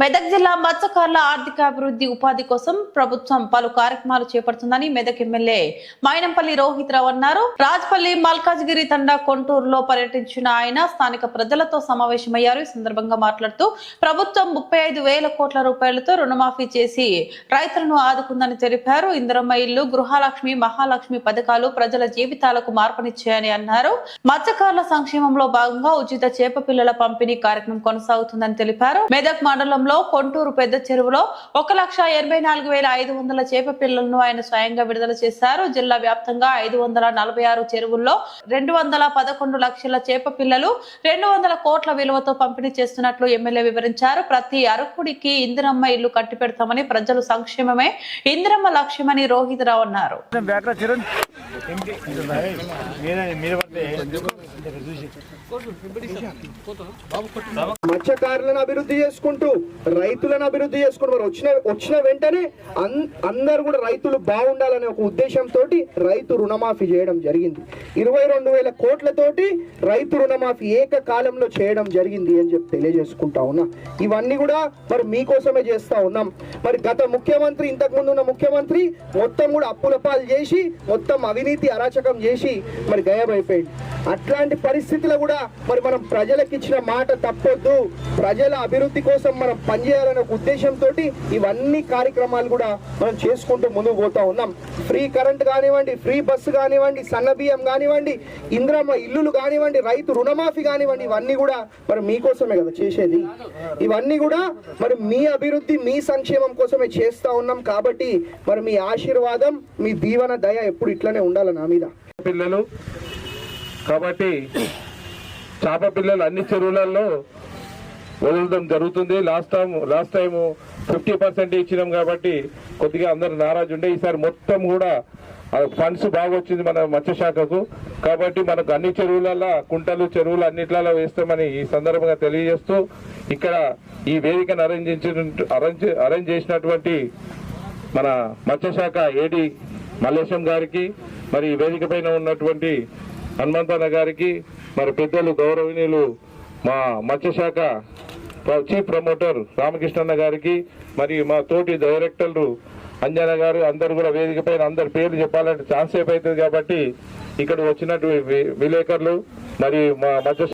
మెదక్ జిల్లా మత్స్యకారుల ఆర్థికాభివృద్ధి ఉపాధి కోసం ప్రభుత్వం పలు కార్యక్రమాలు చేపడుతుందని మెదక్ ఎమ్మెల్యే మైనంపల్లి రోహిత్ రావు అన్నారు. రాజ్పల్లి మల్కాజ్గిరి తండా కొంటూరులో పర్యటించిన ఆయన స్థానిక ప్రజలతో సమావేశమయ్యారు. ఈ సందర్భంగా మాట్లాడుతూ ప్రభుత్వం ముప్పై ఐదు వేల కోట్ల రూపాయలతో రుణమాఫీ చేసి రైతులను ఆదుకుందని తెలిపారు. ఇందిరమ్మ ఇల్లు గృహలక్ష్మి మహాలక్ష్మి పథకాలు ప్రజల జీవితాలకు మార్పునిచ్చాయని అన్నారు. మత్స్యకారుల సంక్షేమంలో భాగంగా ఉచిత చేప పిల్లల పంపిణీ కార్యక్రమం కొనసాగుతుందని తెలిపారు. మెదక్ మండలంలో కొంటూరు పెద్ద చెరువులో ఒక లక్ష ఎనభై నాలుగు వేల ఐదు వందల చేప పిల్లలను ఆయన స్వయంగా విడుదల చేశారు. జిల్లా వ్యాప్తంగా ఐదు వందల నలభై ఆరు చెరువుల్లో రెండు వందల పదకొండు లక్షల చేప పిల్లలు రెండు వందల కోట్ల విలువతో పంపిణీ చేస్తున్నట్లు ఎమ్మెల్యే వివరించారు. ప్రతి అరకుడికి ఇందిరమ్మ ఇల్లు కట్టి పెడతామని ప్రజలు సంక్షేమమే ఇందిరమ్మ లక్ష్యమని రోహిత్ రావు అన్నారు. మత్స్యకారులను అభివృద్ధి చేసుకుంటూ రైతులను అభివృద్ధి చేసుకుంటూ మరి వచ్చిన వచ్చిన వెంటనే అందరు కూడా రైతులు బాగుండాలనే ఒక ఉద్దేశంతో రైతు రుణమాఫీ చేయడం జరిగింది. ఇరవై రెండు వేల కోట్లతోటి రైతు రుణమాఫీ ఏకకాలంలో చేయడం జరిగింది అని చెప్పి తెలియజేసుకుంటా ఉన్నా. ఇవన్నీ కూడా మరి మీకోసమే చేస్తా ఉన్నాం. మరి గత ముఖ్యమంత్రి ఇంతకుముందు ఉన్న ముఖ్యమంత్రి మొత్తం కూడా అప్పుల పాలు చేసి మొత్తం అవినీతి అరాచకం చేసి మరి గయమైపోయింది అట్లాంటి పరిస్థితుల్లో కూడా మరి మనం ప్రజలకు ఇచ్చిన మాట తప్పొద్దు. ప్రజల అభివృద్ధి కోసం మనం పనిచేయాలనే ఒక ఉద్దేశంతో ఇవన్నీ కార్యక్రమాలు కూడా మనం చేసుకుంటూ ముందుకు పోతా ఉన్నాం. ఫ్రీ కరెంట్ కానివ్వండి ఫ్రీ బస్సు కానివ్వండి సన్న బియ్యం కానివ్వండి ఇంద్రమ్మ ఇల్లులు కానివ్వండి రైతు రుణమాఫీ కానివ్వండి ఇవన్నీ కూడా మరి మీకోసమే కదా చేసేది. ఇవన్నీ కూడా మరి మీ అభివృద్ధి మీ సంక్షేమం కోసమే చేస్తూ ఉన్నాం కాబట్టి మరి మీ ఆశీర్వాదం మీ దీవన దయ ఎప్పుడు ఇట్లనే ఉండాలి నా మీద. పిల్లలు కాబట్టి చేప పిల్లలు అన్ని చెరువులలో వదలడం జరుగుతుంది. Last time last time fifty percent ఇచ్చినాం కాబట్టి కొద్దిగా అందరు నారాజు ఉండే. ఈసారి మొత్తం కూడా ఫండ్స్ బాగా వచ్చింది మన మత్స్యశాఖకు. కాబట్టి మనకు అన్ని చెరువులలో కుంటలు చెరువులు అన్నిట్లలో వేస్తామని ఈ సందర్భంగా తెలియజేస్తూ ఇక్కడ ఈ వేదికను అరేంజ్ అరేంజ్ అరేంజ్ చేసినటువంటి మన మత్స్యశాఖ ఏడి మల్లేశం గారికి మరి ఈ వేదిక పైన ఉన్నటువంటి హనుమంతన్న గారికి మరి పెద్దలు గౌరవనీయులు మా మత్స్యశాఖ చీఫ్ ప్రమోటర్ రామకృష్ణన్న గారికి మరి మా తోటి డైరెక్టర్లు అంజన గారు అందరు కూడా వేదిక పైన అందరి పేర్లు చెప్పాలంటే ఛాన్స్ సేపు అవుతుంది కాబట్టి ఇక్కడ వచ్చినట్టు విలేకరులు మరి మా మత్స్య